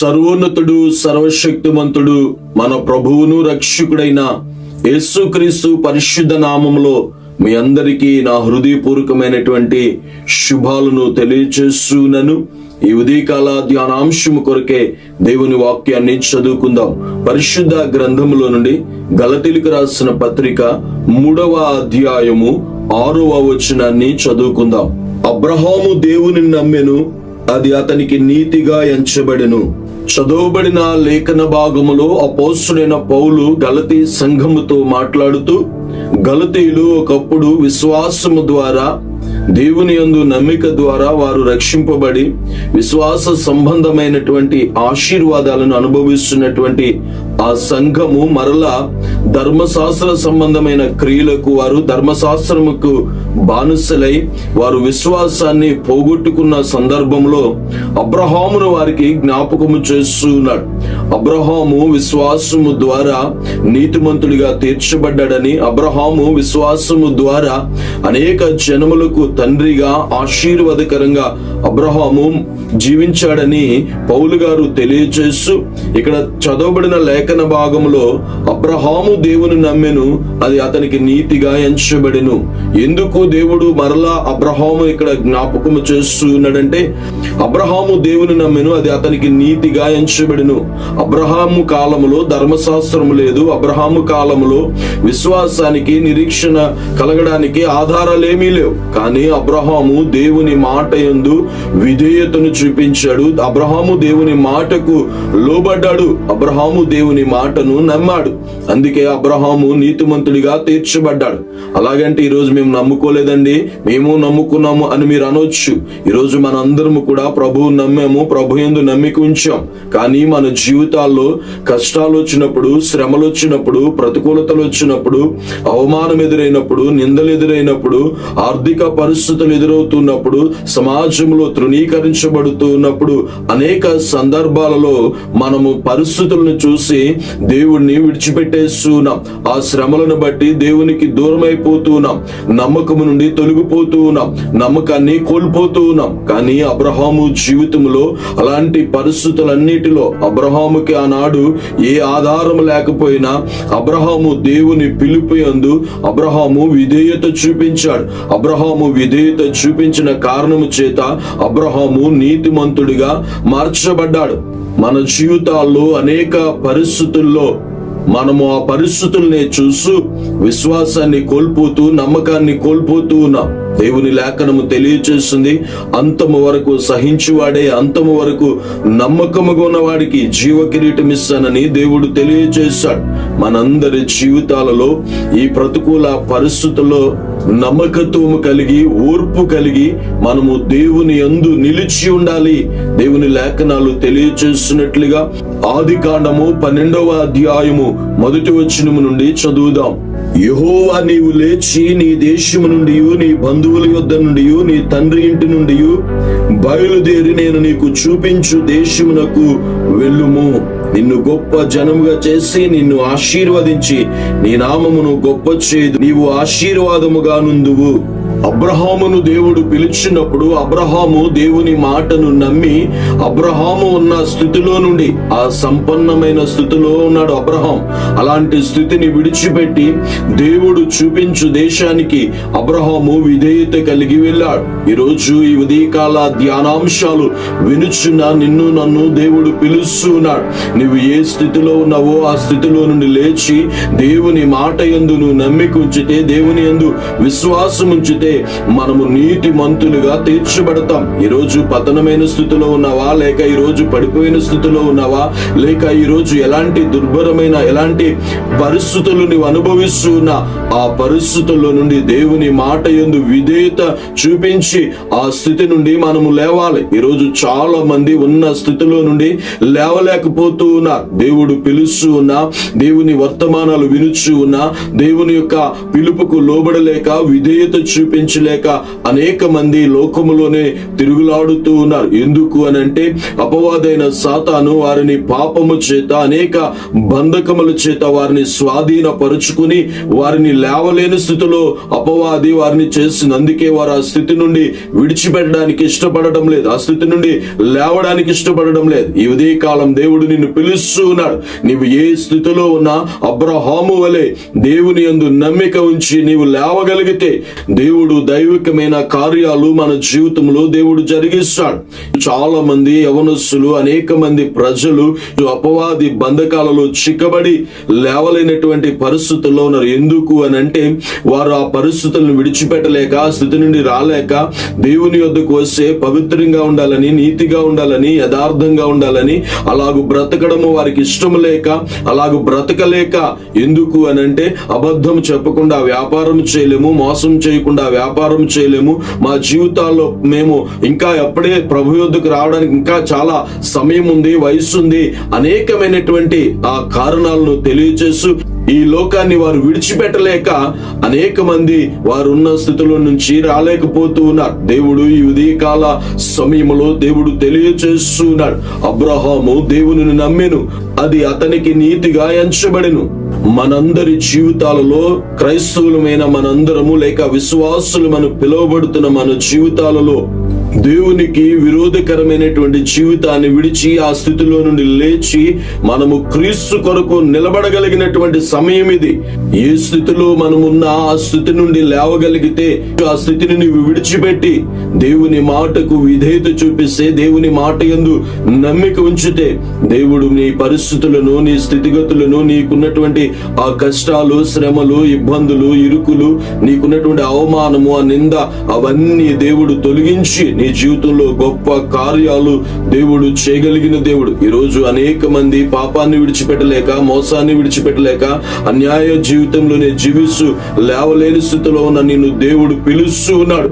సర్వోన్నతుడు సర్వశక్తిమంతుడు మన ప్రభువును రక్షకుడైన యేసుక్రీస్తు పరిశుద్ధ నామంలో మీ అందరికీ నా హృదయపూర్వకమైనటువంటి శుభాలను తెలియచేస్తున్నాను. ఈ ఉదయకాల ధ్యానాంశము కొరకే దేవుని వాక్యాన్ని చదువుకుందాం. పరిశుద్ధ గ్రంథములో నుండి గలతీలకు రాసిన పత్రిక మూడవ అధ్యాయము ఆరవ వచనాన్ని చదువుకుందాం. అబ్రహాము దేవుని నమ్మెను అది అతనికి నీతిగా ఎంచబడెను. చదవబడిన లేఖన భాగములో అపోస్తుడైన పౌలు గలతీ సంఘముతో మాట్లాడుతూ గలతీయులు ఒకప్పుడు విశ్వాసము ద్వారా దేవుని యందు నమ్మిక ద్వారా వారు రక్షింపబడి విశ్వాస సంబంధమైనటువంటి ఆశీర్వాదాలను అనుభవిస్తున్నటువంటి ఆ సంఘము మరలా ధర్మశాస్త్ర సంబంధమైన క్రియలకు వారు ధర్మశాస్త్రముకు బానిసలై వారు విశ్వాసాన్ని పోగొట్టుకున్న సందర్భంలో అబ్రహామును వారికి జ్ఞాపకము చేస్తున్నాడు. అబ్రహాము విశ్వాసము ద్వారా నీతిమంతుడిగా తీర్చబడ్డాడని అబ్రహాము విశ్వాసము ద్వారా అనేక జనములకు తండ్రిగా ఆశీర్వాదకరంగా అబ్రహాము జీవించాడని పౌలు గారు తెలియచేస్తూ ఇక్కడ చదవబడిన లేఖన భాగంలో అబ్రహాము దేవుని నమ్మెను అది అతనికి నీతిగా ఎంచబడెను. ఎందుకు దేవుడు మరలా అబ్రహాము ఇక్కడ జ్ఞాపకము చేస్తున్నాడంటే అబ్రహాము దేవుని నమ్మెను అది అతనికి నీతిగా ఎంచబడెను. అబ్రహాము కాలములో ధర్మశాస్త్రము లేదు. అబ్రహాము కాలములో విశ్వాసానికి నిరీక్షణ కలగడానికి ఆధారాలేమీ లేవు. కానీ అబ్రహాము దేవుని మాట యందు విధేయతను చూపించాడు. అబ్రహాము దేవుని మాటకు లోబడ్డాడు. అబ్రహాము దేవుని మాటను నమ్మాడు. అందుకే అబ్రహాము నీతిమంతుడిగా తీర్చబడ్డాడు. అలాగంటే ఈరోజు మేము నమ్ముకోలేదండి. మేము నమ్ముకున్నాము అని మీరు అనొచ్చు. ఈరోజు మనందరము కూడా ప్రభువు నమ్మాము ప్రభు ఎందు నమ్మిక ఉంచాం. కానీ మన జీవితాల్లో కష్టాలు వచ్చినప్పుడు శ్రమలు వచ్చినప్పుడు ప్రతికూలతలు వచ్చినప్పుడు అవమానం ఎదురైనప్పుడు నిందలు ఎదురైనప్పుడు ఆర్థిక పరిస్థితులు ఎదురవుతున్నప్పుడు సమాజంలో తృణీకరించబడుతున్నప్పుడు అనేక సందర్భాలలో మనము పరిస్థితులను చూసి దేవుణ్ణి విడిచిపెట్టేస్తున్నాం. ఆ శ్రమలను బట్టి దేవునికి దూరం అయిపోతున్నాం నమ్మకము నుండి తొలగిపోతూ ఉన్నాం నమ్మకాన్ని కోల్పోతూ ఉన్నాం కానీ అబ్రహాము జీవితంలో అలాంటి పరిస్థితులన్నిటిలో అబ్రహాముకి ఆనాడు ఏ ఆధారం లేకపోయినా అబ్రహాము దేవుని పిలుపు యందు అబ్రహాము విధేయత చూపించాడు. అబ్రహాము విధేయత చూపించిన కారణము చేత అబ్రహాము నీతిమంతుడిగా మార్చబడ్డాడు. మన జీవితాల్లో అనేక పరిస్థితుల్లో మనము ఆ పరిస్థితుల్ని చూస్తూ విశ్వాసాన్ని కోల్పోతూ నమ్మకాన్ని కోల్పోతూ ఉన్నాం. దేవుని లేఖనము తెలియచేస్తుంది అంతము వరకు సహించువాడే అంతము వరకు నమ్మకముగా ఉన్నవాడికి జీవ కిరీటం ఇస్తానని దేవుడు తెలియచేశాడు మనందరి జీవితాలలో ఈ ప్రతికూల పరిస్థితుల్లో నమ్మకత్వము కలిగి ఓర్పు కలిగి మనము దేవుని అందు నిలిచి ఉండాలి. దేవుని లేఖనాలు తెలియచేస్తున్నట్లుగా ఆది కాండము పన్నెండవ అధ్యాయము మొదటి వచనము నుండి చదువుదాం. యహోవా నీవు లేచి నీ దేశము నుండి నీ బంధువుల యొద్ద నుండి నీ తండ్రి ఇంటి నుండి బయలుదేరి నేను నీకు చూపించు దేశమునకు వెళ్ళుము. నిన్ను గొప్ప జనముగా చేసి నిన్ను ఆశీర్వదించి నీ నామమును గొప్ప చేయదు నీవు ఆశీర్వాదముగా నుందువు అబ్రహామును దేవుడు పిలిచినప్పుడు అబ్రహాము దేవుని మాటను నమ్మి అబ్రహాము ఉన్న స్థితిలో నుండి ఆ సంపన్నమైన స్థితిలో ఉన్నాడు అబ్రహాం. అలాంటి స్థితిని విడిచిపెట్టి దేవుడు చూపించు దేశానికి అబ్రహాము విధేయత కలిగి వెళ్ళాడు. ఈరోజు ఈ ఉదయకాల ధ్యానాంశాలు వినుచున్న నిన్ను నన్ను దేవుడు పిలుస్తున్నాడు నువ్వు ఏ స్థితిలో ఉన్నావో ఆ స్థితిలో నుండి లేచి దేవుని మాట ఎందు నువ్వు నమ్మిక ఉంచితే దేవుని యందు విశ్వాసం ఉంచితే మనము నీతి మంతులుగా తీర్చబడతాం. ఈరోజు పతనమైన స్థితిలో ఉన్నావా? లేక ఈ రోజు పడిపోయిన స్థితిలో ఉన్నావా? లేక ఈ రోజు ఎలాంటి దుర్భరమైన ఎలాంటి పరిస్థితులు నీవు అనుభవిస్తూ ఉన్నా ఆ పరిస్థితుల్లో నుండి దేవుని మాట ఎందు విధేయత చూపించి ఆ స్థితి నుండి మనము లేవాలి. ఈరోజు చాలా మంది ఉన్న స్థితిలో నుండి లేవలేకపోతూ ఉన్నారు దేవుడు పిలుస్తూ ఉన్నా దేవుని వర్తమానాలు వినుచు ఉన్నా దేవుని యొక్క పిలుపుకు లోబడలేక విధేయత చూపించలేక అనేక మంది లోకములోనే తిరుగులాడుతూ ఉన్నారు. ఎందుకు అని అంటే అపవాదైన సాతాను వారిని పాపము చేత అనేక బంధకముల చేత వారిని స్వాధీనపరుచుకుని వారిని లేవలేని స్థితిలో అపవాది వారిని చేసింది అందుకే వారు ఆ స్థితి నుండి విడిచిపెట్టడానికి ఇష్టపడడం లేదు. ఆ స్థితి నుండి లేవడానికి ఇష్టపడడం లేదు. ఈ ఉదయ కాలం దేవుడు నిన్ను పిలుస్తూ ఉన్నాడు. నీవు ఏ స్థితిలో ఉన్నా అబ్రహాము వలె దేవుని యందు నమ్మిక ఉంచి నీవు లేవగలిగితే దేవుడు దైవికమైన కార్యాలు మన జీవితంలో దేవుడు జరిగిస్తాడు. చాలా మంది యవనస్సులు అనేక మంది ప్రజలు అపవాది బంధకాలలో చిక్కబడి లేవలేనటువంటి పరిస్థితుల్లో ఉన్నారు. ఎందుకు అని అంటే వారు ఆ పరిస్థితులను విడిచిపెట్టలేక స్థితి నుండి రాలేక దేవుని వద్దకు వస్తే పవిత్రంగా ఉండాలని నీతిగా ఉండాలని యథార్థంగా ఉండాలని అలాగు బ్రతకడము వారికి ఇష్టం లేక అలాగు బ్రతకలేక ఎందుకు అని అంటే అబద్ధం చెప్పకుండా వ్యాపారం చేయలేము మోసం చేయకుండా వ్యాపారం చేయలేము. మా జీవితాల్లో మేము ఇంకా ఎప్పుడే ప్రభు యొద్దకు రావడానికి ఇంకా చాలా సమయం ఉంది వయసు ఉంది. అనేకమైనటువంటి ఆ కారణాలను తెలియచేస్తూ ఈ లోకాన్ని వారు విడిచిపెట్టలేక అనేక మంది వారు ఉన్న స్థితిలో నుంచి రాలేకపోతూ ఉన్నారు. దేవుడు ఈ ఉదయకాల సమయంలో దేవుడు తెలియచేస్తున్నాడు. అబ్రహాము దేవుని నమ్మెను. అది అతనికి నీతిగా ఎంచబడెను. మనందరి జీవితాలలో క్రైస్తవులమైన మనందరము లేక విశ్వాసులు మనం పిలువబడుతున్న మన జీవితాలలో దేవునికి విరోధకరమైనటువంటి జీవితాన్ని విడిచి ఆ స్థితిలో నుండి లేచి మనము క్రీస్తు కొరకు నిలబడగలిగినటువంటి సమయం ఇది. ఏ స్థితిలో మనమున్న ఆ స్థితి నుండి లేవగలిగితే ఆ స్థితిని నీవు విడిచిపెట్టి దేవుని మాటకు విధేయత చూపిస్తే దేవుని మాట ఎందు నమ్మిక ఉంచితే దేవుడు నీ పరిస్థితులను నీ స్థితిగతులను నీకున్నటువంటి ఆ కష్టాలు శ్రమలు ఇబ్బందులు ఇరుకులు నీకున్నటువంటి అవమానము ఆ నింద అవన్నీ దేవుడు తొలగించి నీ జీవితంలో గొప్ప కార్యాలు దేవుడు చేయగలిగిన దేవుడు. ఈరోజు అనేక మంది పాపాన్ని విడిచిపెట్టలేక మోసాన్ని విడిచిపెట్టలేక అన్యాయ జీవితంలోనే జీవిస్తూ లేవలేని స్థితిలో ఉన్న నిన్ను దేవుడు పిలుస్తూ ఉన్నాడు.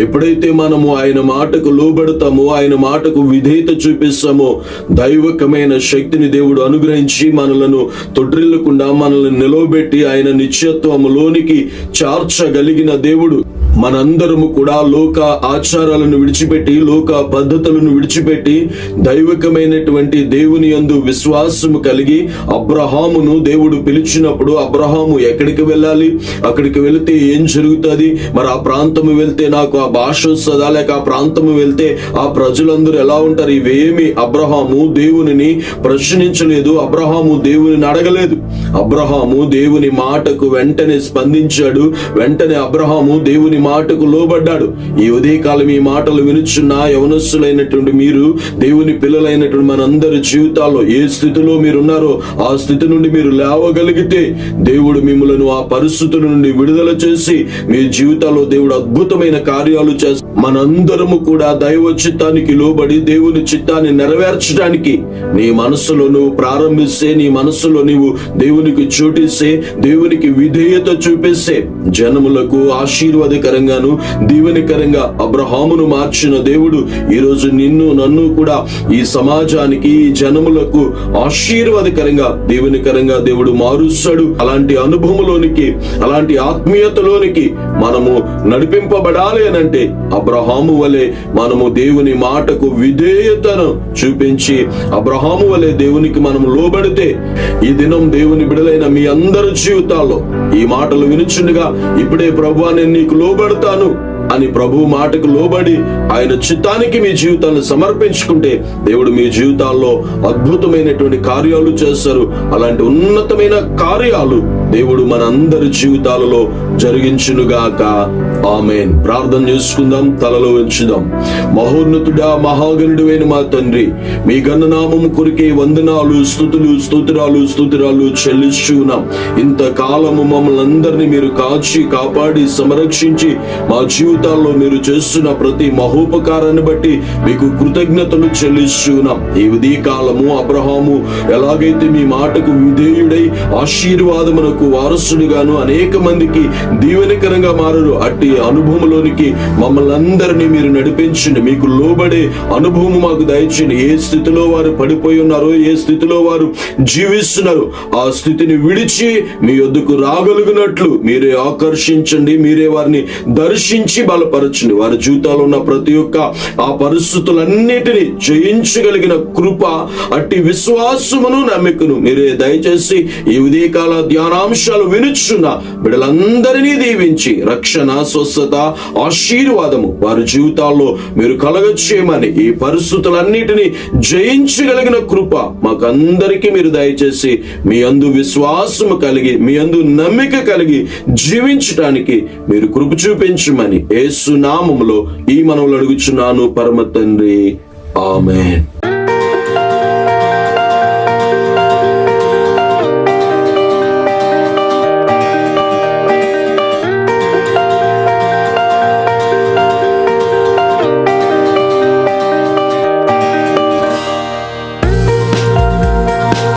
ఎప్పుడైతే మనము ఆయన మాటకు లోబడతామో ఆయన మాటకు విధేయత చూపిస్తామో దైవకమైన శక్తిని దేవుడు అనుగ్రహించి మనలను తొడ్రిల్లకుండా మనల్ని నిలవబెట్టి ఆయన నిత్యత్వములోనికి చార్చగలిగిన దేవుడు. మనందరము కూడా లోక ఆచారాలను విడిచిపెట్టి లోక పద్ధతులను విడిచిపెట్టి దైవికమైనటువంటి దేవుని యందు విశ్వాసము కలిగి అబ్రహామును దేవుడు పిలిచినప్పుడు అబ్రహాము ఎక్కడికి వెళ్ళాలి? అక్కడికి వెళితే ఏం జరుగుతుంది? మరి ఆ ప్రాంతము వెళ్తే నాకు ఆ భాష వస్తుందా? లేక ఆ ప్రాంతము వెళ్తే ఆ ప్రజలందరూ ఎలా ఉంటారు? ఇవేమి అబ్రహాము దేవునిని ప్రశ్నించలేదు. అబ్రహాము దేవుని అడగలేదు. అబ్రహాము దేవుని మాటకు వెంటనే స్పందించాడు. వెంటనే అబ్రహాము దేవుని మాటకు లోబడ్డాడు. ఈ ఉదయకాలం ఈ మాట మాటలు వినుచున్న యవనస్సులైనటువంటి మీరు దేవుని పిల్లలైనటువంటి మనందరి జీవితాల్లో ఏ స్థితిలో మీరు ఉన్నారో ఆ స్థితి నుండి మీరు లేవగలిగితే దేవుడు మిమ్మలను ఆ పరిస్థితుల నుండి విడుదల చేసి మీ జీవితాల్లో దేవుడు అద్భుతమైన కార్యాలు చేస్తారు మనందరము కూడా దైవ చిత్తానికి లోబడి దేవుని చిత్తాన్ని నెరవేర్చడానికి నీ మనస్సులో నువ్వు ప్రారంభిస్తే నీ మనస్సులో నీవు దేవునికి చోటిస్తే దేవునికి విధేయత చూపిస్తే జనములకు ఆశీర్వాదకరంగాను దీవెనకరంగా అబ్రహామును మార్చిన దేవుడు ఈ రోజు నిన్ను నన్ను కూడా ఈ సమాజానికి ఈ జనములకు ఆశీర్వాదకరంగా దీవెనకరంగా దేవుడు మారుస్తాడు. అలాంటి అనుభవంలోనికి అలాంటి ఆత్మీయతలోనికి మనము నడిపింపబడాలి అని అంటే అబ్రహాము వలె మనము దేవుని మాటకు విధేయతను చూపించి అబ్రహాము వలె దేవునికి మనం లోబడితే ఈ దినం దేవుని బిడలైన మీ అందరి జీవితాల్లో ఈ మాటలు వినుచుండగా ఇప్పుడే ప్రభు నేను నీకు లోబడతాను అని ప్రభు మాటకు లోబడి ఆయన చిత్తానికి మీ జీవితాన్ని సమర్పించుకుంటే దేవుడు మీ జీవితాల్లో అద్భుతమైనటువంటి కార్యాలు చేస్తారు. అలాంటి ఉన్నతమైన కార్యాలు దేవుడు మనందరి జీవితాలలో జీవితాలలో జరిగించునుగాక. ఆమెన్. ప్రార్థన చేసుకుందాం తలలో ఉంచుదాం మహోన్నతుడా మహాగణుడువైన మా తండ్రి మీ గణనామం కొరికే వందనాలు స్థుతులు స్తోత్రాలు స్తోత్రాలు చెల్లిస్తున్నాం ఇంతకాలము మమ్మల్ని అందరినీ మీరు కాచి కాపాడి సంరక్షించి మా జీవితాల్లో మీరు చేస్తున్న ప్రతి మహోపకారాన్ని బట్టి మీకు కృతజ్ఞతలు చెల్లిస్తున్నాం ఈ ఉదయకాలము అబ్రహాము ఎలాగైతే మీ మాటకు విధేయుడై ఆశీర్వాదమునకు వారసుడిగాను అనేక మందికి దీవెనకరంగా మారరు. అట్టి అనుభవంలోనికి మమ్మల్ని అందరినీ మీరు నడిపించండి. మీకు లోబడే అనుభవం మాకు దయచండి ఏ స్థితిలో వారు పడిపోయి ఉన్నారో ఏ స్థితిలో వారు జీవిస్తున్నారు ఆ స్థితిని విడిచి మీ వద్దకు రాగలిగినట్లు మీరే ఆకర్షించండి. మీరే వారిని దర్శించి బలపరచండి. వారి జీవితాల్లో ఉన్న ప్రతి ఒక్క ఆ పరిస్థితులన్నిటిని జయించగలిగిన కృప అట్టి విశ్వాసమును నమ్మికను మీరే దయచేసి ఈ ఉదయకాల ధ్యానం అంశాలు వినుచున్న బిడ్డలందరినీ దీవించి రక్షణ స్వస్థత ఆశీర్వాదము వారి జీవితాల్లో మీరు కలగచ్చేయమని ఈ పరిస్థితులన్నిటినీ జయించగలిగిన కృప మాకందరికీ మీరు దయచేసి మీ అందు విశ్వాసము కలిగి మీ అందు నమ్మిక కలిగి జీవించటానికి మీరు కృప చూపించమని ఏసునామములో ఈ మనవులు అడుగుచున్నాను పరమ తండ్రి. ఆమెన్.